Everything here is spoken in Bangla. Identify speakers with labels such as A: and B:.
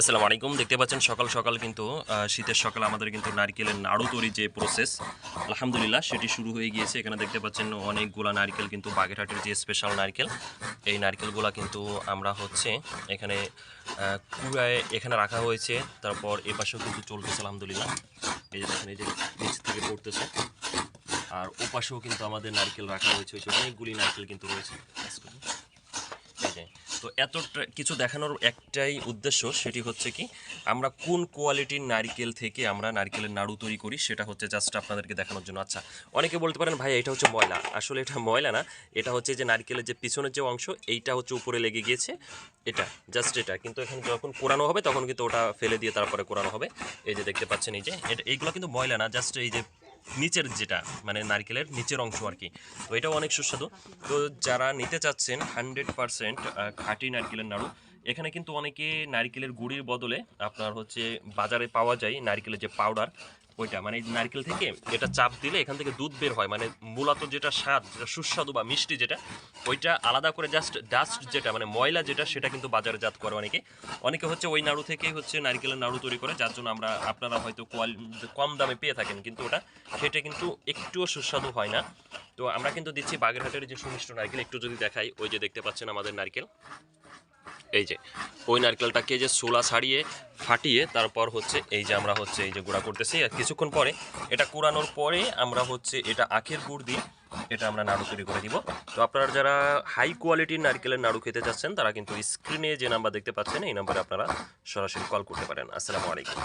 A: আসসালামু আলাইকুম। দেখতে পাচ্ছেন সকাল সকাল কিন্তু শীতের সকালে আমাদের কিন্তু নারকেলের নাড়ু তৈরি যে প্রসেস আলহামদুলিল্লাহ সেটি শুরু হয়ে গিয়েছে। এখানে দেখতে পাচ্ছেন অনেকগুলা নারকেল কিন্তু, বাগেরহাটের যে স্পেশাল নারকেল, এই নারকেলগুলা কিন্তু আমরা হচ্ছে এখানে কুড়ায় এখানে রাখা হয়েছে। তারপর এ পাশেও কিন্তু চলতেছে, আলহামদুলিল্লাহ। এই যে এই যে নিচ থেকে পড়তেছে। আর ও পাশেও কিন্তু আমাদের নারকেল রাখা হয়েছে। অনেকগুলি নারকেল কিন্তু রয়েছে। তো এত কিছু দেখানোর একটাই উদ্দেশ্য সেটি হচ্ছে কি, আমরা কোন কোয়ালিটির নারকেল থেকে আমরা নারকেলের নাড়ু তৈরি করি সেটা হচ্ছে জাস্ট আপনাদেরকে দেখানোর জন্য। আচ্ছা অনেকে বলতে পারেন, ভাই, এটা হচ্ছে ময়লা। আসলে এটা ময়লা না, এটা হচ্ছে যে নারকেলের যে পিছনের যে অংশ, এইটা হচ্ছে উপরে লেগে গিয়েছে। এটা জাস্ট এটা। কিন্তু এখানে যখন কোরানো হবে, তখন কিন্তু ওটা ফেলে দিয়ে তারপরে কোরানো হবে। এই যে দেখতে পাচ্ছেন, এই যে, এটা, এইগুলো কিন্তু ময়লা না জাস্ট এই যে নিচের যেটা মানে নারকেলের নিচের অংশ আর কি। তো এটাও অনেক সুস্বাদু। তো যারা নিতে চাচ্ছেন হান্ড্রেড পারসেন্ট খাঁটি নারকেলের নাড়ু এখানে কিন্তু অনেকে নারকেলের গুড়ির বদলে আপনার হচ্ছে বাজারে পাওয়া যায় নারকেলের যে পাউডার ওইটা। মানে নারকেল থেকে এটা চাপ দিলে এখান থেকে দুধ বের হয়। মানে মূলত যেটা স্বাদ, যেটা সুস্বাদু বা মিষ্টি যেটা, ওইটা আলাদা করে জাস্ট ডাস্ট যেটা মানে ময়লা যেটা, সেটা কিন্তু বাজারে জাত করে অনেকে। অনেকে হচ্ছে ওই নাড়ু থেকেই হচ্ছে নারকেলের নাড়ু তৈরি করে, যার জন্য আমরা, আপনারা হয়তো কোয়াল- কম দামে পেয়ে থাকেন, কিন্তু ওটা সেটা কিন্তু একটুও সুস্বাদু হয় না। তো আমরা কিন্তু দিচ্ছি বাগেরহাটের যে সুমিষ্ট নারকেল, একটু যদি দেখাই, ওই যে দেখতে পাচ্ছেন আমাদের নারকেল। এই যে, ওই নারকেলটাকে যে সোলা ছাড়িয়ে ফাটিয়ে তারপর হচ্ছে এই যে আমরা হচ্ছে এই যে গুঁড়া করতেছি। আর কিছুক্ষণ পরে এটা কুড়ানোর পরে আমরা হচ্ছে এটা আখের গুড় দিয়ে এটা আমরা নাড়ু তৈরি করে দিব। তো আপনারা যারা হাই কোয়ালিটির নারকেলের নাড়ু খেতে চাচ্ছেন, তারা কিন্তু স্ক্রিনে যে নাম্বার দেখতে পাচ্ছেন, এই নাম্বারে আপনারা সরাসরি কল করতে পারেন। আসসালামু আলাইকুম।